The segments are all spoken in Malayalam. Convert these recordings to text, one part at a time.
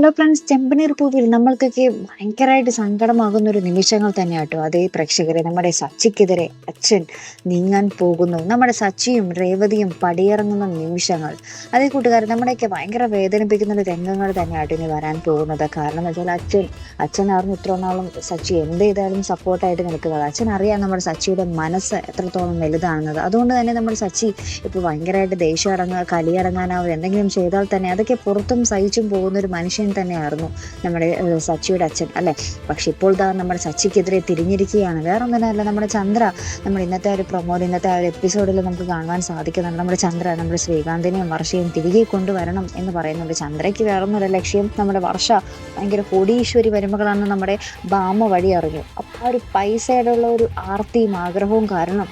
ഹലോ ഫ്രണ്ട്സ് ചെമ്പനീർ പൂവിൽ നമ്മൾക്കൊക്കെ ഭയങ്കരമായിട്ട് സങ്കടമാകുന്ന ഒരു നിമിഷങ്ങൾ തന്നെ കേട്ടോ അതേ പ്രേക്ഷകരെ നമ്മുടെ സച്ചിക്കെതിരെ അച്ഛൻ നീങ്ങാൻ പോകുന്നു. നമ്മുടെ സച്ചിയും രേവതിയും പടിയിറങ്ങുന്ന നിമിഷങ്ങൾ. അതേ കൂട്ടുകാർ നമ്മുടെയൊക്കെ ഭയങ്കര വേദനിപ്പിക്കുന്ന ഒരു രംഗങ്ങൾ തന്നെയായിട്ട് ഇനി വരാൻ പോകുന്നത്. കാരണം എന്ന് വെച്ചാൽ അച്ഛൻ അച്ഛനായിരുന്നു ഇത്ര നാളും സച്ചി എന്ത് ചെയ്താലും സപ്പോർട്ടായിട്ട് നിൽക്കുന്നത്. അച്ഛൻ അറിയാം നമ്മുടെ സച്ചിയുടെ മനസ്സ് എത്രത്തോളം വലുതാണെന്നത്. അതുകൊണ്ട് തന്നെ നമ്മുടെ സച്ചി ഇപ്പോൾ ഭയങ്കരമായിട്ട് ദേഷ്യം അടങ്ങുക കലിയിറങ്ങാനാവുക എന്തെങ്കിലും ചെയ്താൽ തന്നെ അതൊക്കെ പുറത്തും സഹിച്ചും പോകുന്ന ഒരു മനുഷ്യൻ തന്നെയായിരുന്നു നമ്മുടെ സച്ചിയുടെ അച്ഛൻ അല്ലേ? പക്ഷെ ഇപ്പോൾ താ നമ്മുടെ സച്ചിക്കെതിരെ തിരിഞ്ഞിരിക്കുകയാണ്. വേറെ ഒന്നിനല്ല നമ്മുടെ ചന്ദ്ര. നമ്മൾ ഇന്നത്തെ ഒരു പ്രൊമോഡ് ഇന്നത്തെ ഒരു എപ്പിസോഡിൽ നമുക്ക് കാണുവാൻ സാധിക്കുന്നുണ്ട് നമ്മുടെ ചന്ദ്ര. നമ്മുടെ ശ്രീകാന്തിനെയും വർഷയും തിരികെ കൊണ്ടുവരണം എന്ന് പറയുന്നുണ്ട്. ചന്ദ്രയ്ക്ക് വേറെ ഒന്നുമില്ല ലക്ഷ്യം. നമ്മുടെ വർഷ ഭയങ്കര കോടീശ്വരി വരുമ്പോഴാണ് നമ്മുടെ ബാമ വഴി അറിഞ്ഞു. അപ്പോൾ ആ ഒരു പൈസയുടെ ഉള്ള ഒരു ആർത്തിയും ആഗ്രഹവും കാരണം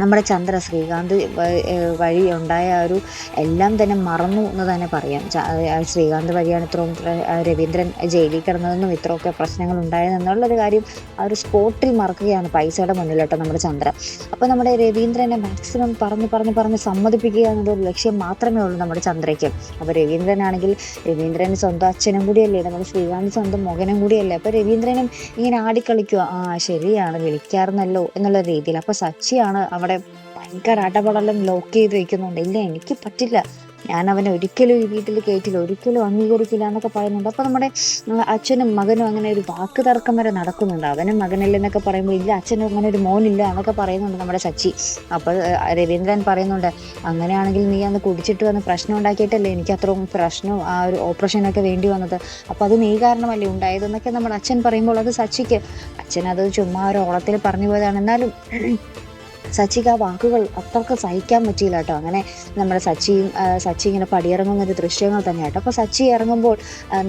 നമ്മുടെ ചന്ദ്ര ശ്രീകാന്ത് വഴി ഉണ്ടായ ആ ഒരു എല്ലാം തന്നെ മറന്നു എന്ന് തന്നെ പറയാം. ശ്രീകാന്ത് വഴിയാണ് ഇത്രയും രവീന്ദ്രൻ ജയിലിൽ കിടന്നതെന്നും ഇത്രയൊക്കെ പ്രശ്നങ്ങൾ ഉണ്ടായതെന്നുള്ളൊരു കാര്യം ആ ഒരു സ്പോട്ടിൽ മറക്കുകയാണ് പൈസയുടെ മുന്നിലോട്ടോ നമ്മുടെ ചന്ദ്ര അപ്പോൾ നമ്മുടെ രവീന്ദ്രനെ മാക്സിമം പറഞ്ഞ് പറഞ്ഞ് പറഞ്ഞ് സമ്മതിപ്പിക്കുക എന്നൊരു ലക്ഷ്യം മാത്രമേ ഉള്ളൂ നമ്മുടെ ചന്ദ്രയ്ക്ക്. അപ്പോൾ രവീന്ദ്രനാണെങ്കിൽ രവീന്ദ്രൻ സ്വന്തം അച്ഛനും കൂടിയല്ലേ നമ്മുടെ ശ്രീകാന്ത് സ്വന്തം മകനും കൂടിയല്ലേ അപ്പോൾ രവീന്ദ്രനും ഇങ്ങനെ ആടിക്കളിക്കുക ആ ശരിയാണ് വിളിക്കാറുന്നല്ലോ എന്നുള്ള രീതിയിൽ. അപ്പോൾ സച്ചിയാണ് അവിടെ ഭയങ്കര അടപടലും ലോക്ക് ചെയ്ത് വെക്കുന്നുണ്ട്. ഇല്ല എനിക്ക് പറ്റില്ല. ഞാൻ അവനെ ഒരിക്കലും ഈ വീട്ടിൽ കയറ്റില്ല ഒരിക്കലും അംഗീകരിക്കില്ല എന്നൊക്കെ പറയുന്നുണ്ട്. അപ്പോൾ നമ്മുടെ അച്ഛനും മകനും അങ്ങനെ ഒരു വാക്ക് തർക്കം വരെ നടക്കുന്നുണ്ട്. അവനും മകനല്ല എന്നൊക്കെ പറയുമ്പോൾ ഇല്ല അച്ഛനും അങ്ങനെ ഒരു മോനില്ല എന്നൊക്കെ പറയുന്നുണ്ട് നമ്മുടെ സച്ചി അപ്പോൾ രവീന്ദ്രൻ പറയുന്നുണ്ട് അങ്ങനെയാണെങ്കിൽ നീ അന്ന് കുടിച്ചിട്ട് വന്ന് പ്രശ്നം ഉണ്ടാക്കിയിട്ടല്ലേ എനിക്ക് അത്രയും പ്രശ്നം ആ ഒരു ഓപ്പറേഷനൊക്കെ വേണ്ടി വന്നത്? അപ്പോൾ അത് നീ കാരണമല്ലേ ഉണ്ടായതെന്നൊക്കെ നമ്മുടെ അച്ഛൻ പറയുമ്പോൾ അത് സച്ചിക്ക് അച്ഛൻ അത് ചുമ്മാ ഒരു ഓളത്തിൽ പറഞ്ഞു പോയതാണ്. എന്നാലും സച്ചിക്ക് ആ വാക്കുകൾ അത്രയ്ക്ക് സഹിക്കാൻ പറ്റിയില്ല കേട്ടോ. അങ്ങനെ നമ്മുടെ സച്ചിയും സച്ചി ഇങ്ങനെ പടിയിറങ്ങുന്ന ഒരു ദൃശ്യങ്ങൾ തന്നെയാട്ടോ. അപ്പോൾ സച്ചി ഇറങ്ങുമ്പോൾ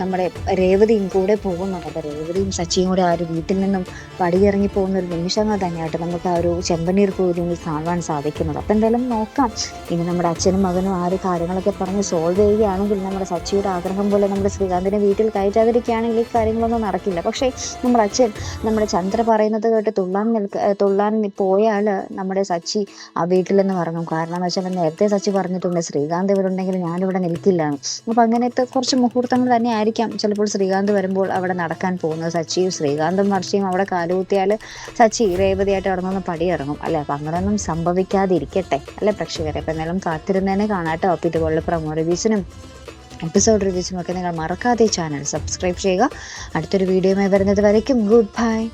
നമ്മുടെ രേവതിയും കൂടെ പോകുന്നുണ്ട്. അപ്പോൾ രേവതിയും സച്ചിയും കൂടെ ആ ഒരു വീട്ടിൽ നിന്നും പടിയിറങ്ങി പോകുന്ന ഒരു നിമിഷങ്ങൾ തന്നെയായിട്ട് നമുക്ക് ആ ഒരു ചെമ്പനീർ പോലും കാണുവാൻ സാധിക്കുന്നത്. അപ്പോൾ എന്തായാലും നോക്കാം. ഇനി നമ്മുടെ അച്ഛനും മകനും ആ ഒരു കാര്യങ്ങളൊക്കെ പറഞ്ഞ് സോൾവ് ചെയ്യുകയാണെങ്കിൽ നമ്മുടെ സച്ചിയുടെ ആഗ്രഹം പോലെ നമ്മുടെ ശ്രീകാന്തിനെ വീട്ടിൽ കയറ്റാതിരിക്കുകയാണെങ്കിൽ ഈ കാര്യങ്ങളൊന്നും നടക്കില്ല. പക്ഷേ നമ്മുടെ അച്ഛൻ നമ്മുടെ ചന്ദ്ര പറയുന്നത് കേട്ട് തുള്ളാൻ നിൽക്ക തുള്ളാൻ പോയാൽ നമ്മുടെ സച്ചി ആ വീട്ടിൽ നിന്ന് പറഞ്ഞു. കാരണം എന്ന് വെച്ചാൽ നേരത്തെ സച്ചി പറഞ്ഞിട്ടുണ്ട് ശ്രീകാന്ത് ഇവരുണ്ടെങ്കിൽ ഞാനിവിടെ നിൽക്കില്ല. അപ്പം അങ്ങനത്തെ കുറച്ച് മുഹൂർത്തങ്ങൾ തന്നെ ആയിരിക്കാം. ചിലപ്പോൾ ശ്രീകാന്ത് വരുമ്പോൾ അവിടെ നടക്കാൻ പോകുന്നത്. സച്ചിയും ശ്രീകാന്തും വർഷയും അവിടെ കാലുകുത്തിയാൽ സച്ചി രേവതിയായിട്ട് അവിടെ നിന്ന് പടിയിറങ്ങും. അല്ലെ? അപ്പം അങ്ങനെയൊന്നും സംഭവിക്കാതിരിക്കട്ടെ. അല്ലെ പ്രേക്ഷകരെ? അപ്പം എന്നാലും കാത്തിരുന്നതിനെ കാണാട്ടോ. അപ്പം ഇതുപോലുള്ള പ്രമോ റിവ്യൂസിനും എപ്പിസോഡ് റിവ്യൂസിനും ഒക്കെ നിങ്ങൾ മറക്കാതെ ചാനൽ സബ്സ്ക്രൈബ് ചെയ്യുക. അടുത്തൊരു വീഡിയോയുമായി വരുന്നത് വരയ്ക്കും. Good bye.